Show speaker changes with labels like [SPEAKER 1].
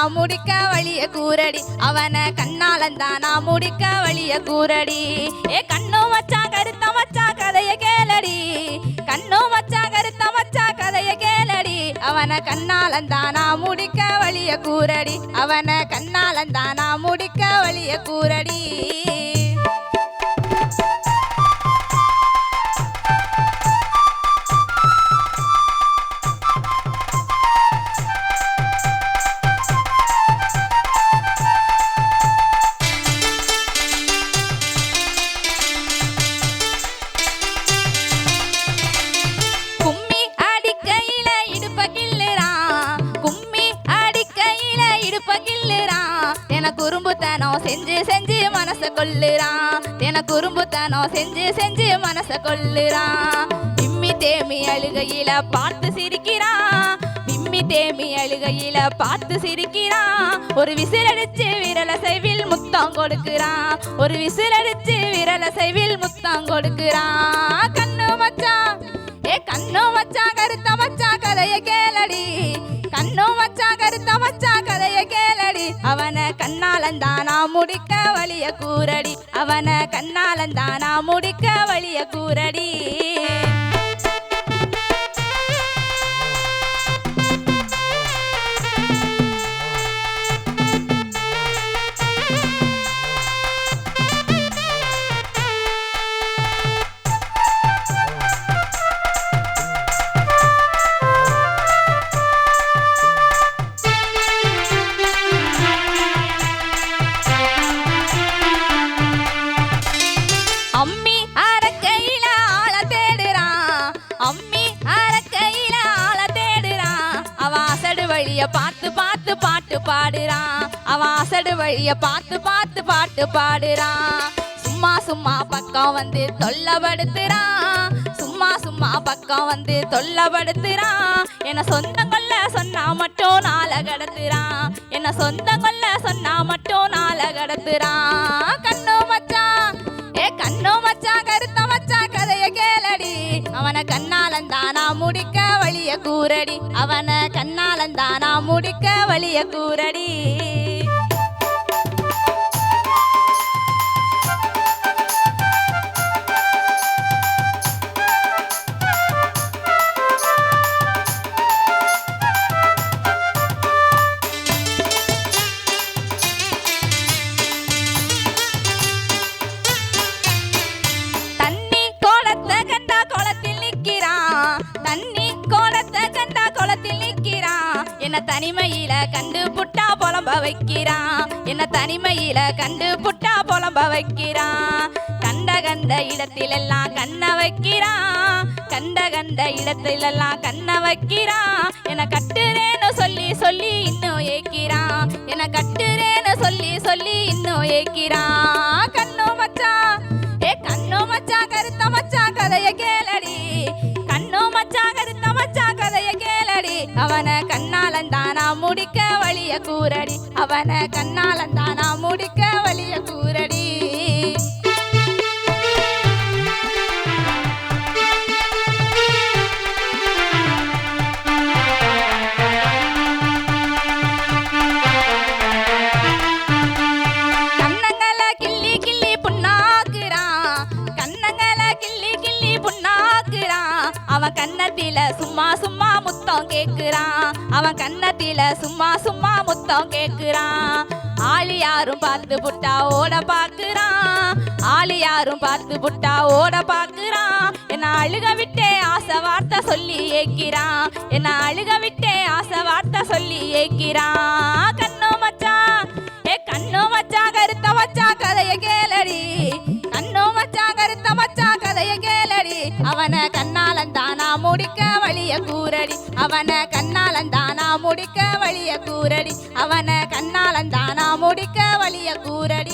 [SPEAKER 1] நான் முடிக்க வழிய கூரடி அவனை நான் முடிக்க வழிய கூரடி ஏ கண்ணு மச்சா கருத்த மச்சா கதைய கேளடி. கண்ணு மச்சா கருத்த மச்சா கதைய கேளடி. அவனை நான் முடிக்க வழிய கூரடி அவனை நான் முடிக்க வழிய கூரடி குறும்புத்தனம் செஞ்சு செஞ்சு மனச கொள்ளுறான் என குறும்புத்தனம் செஞ்சு செஞ்சு மனச கொள்ளுறான் விம்மி தேமி அழுகையில பார்த்து சிரிக்கிறான் விம்மி தேமி அழுகையில பார்த்து சிரிக்கிறான் ஒரு விசிலடிச்சு விரல செய்வில் முத்தம் கொடுக்கிறான் ஒரு விசிலடிச்சு விரல செய்வில் முத்தம் கொடுக்கிறான் கண்ணு மச்சான் ஏ கண்ணு மச்சா கருத்த மச்சா கதைய கேளடி. அவனை கண்ணாலந்தானா முடிக்க வழிய கூரடி. அவனை கண்ணாலந்தானா முடிக்க வழிய கூரடி. அம்மி அரக்கையில ஆள தேடுறான். அவன் அசடு வழிய பார்த்து பார்த்து பாட்டு பாடுறான். அவன் அசடு வழிய பார்த்து பார்த்து பாட்டு பாடுறான். சும்மா சும்மா பக்கம் வந்து தொல்லப்படுத்துறான் சும்மா சும்மா பக்கம் வந்து தொல்லப்படுத்துறான் என்ன சொந்த கொல்ல சொன்னா மட்டும் நாளை கடத்துறான். என்ன சொந்த கொல்ல சொன்னா மட்டும் நாளை கடத்துறான். அவனை கண்ணாலந்தானா முடிக்க வழிய கூரடி அவனை கண்ணாலந்தானா முடிக்க வழிய கூரடி என்ன தனிமையில கண்டு புட்டா புலம்ப வைக்கிறான்? என்ன தனிமையில கண்டு புட்டா புலம்ப வைக்கிறான்? கண்ட கண்ட இடத்திலெல்லாம் கண்ண வைக்கிறான். கண்ட கண்ட இடத்திலெல்லாம் கண்ண வைக்கிறான். என கட்டுறேன்னு சொல்லி சொல்லி இன்னும் ஏக்கிறான். என கட்டுறேன்னு சொல்லி சொல்லி இன்னும் ஏக்கிறான். முடிக்க வழிய கூரடி அவனை கண்ணாலந்தானா முடிக்க வழிய கூரடி கண்ணங்கள கிள்ளி கிள்ளி கண்ணங்கள கிள்ளி கிள்ளி அவன் கண்ணத்தில சும்மா சும்மா முத்தம் கேக்குறான். அவன் கன்னத்தில சும்மா சும்மா முத்தம் கேக்குறான். ஆளி யாரும் பார்த்து புட்டா ஓட பாக்குறான். ஆளி யாரும் பார்த்து புட்டா ஓட பாக்குறான். என்ன அழுக விட்டே ஆசை வார்த்தை சொல்லி ஏக்கிறான். என்ன அழுக விட்டே ஆசை வார்த்தை சொல்லி ஏக்கிறான். அவனை கண்ணாலந்தானா முடிக்க வழிய கூரடி அவனை கண்ணாலந்தானா முடிக்க வழிய கூரடி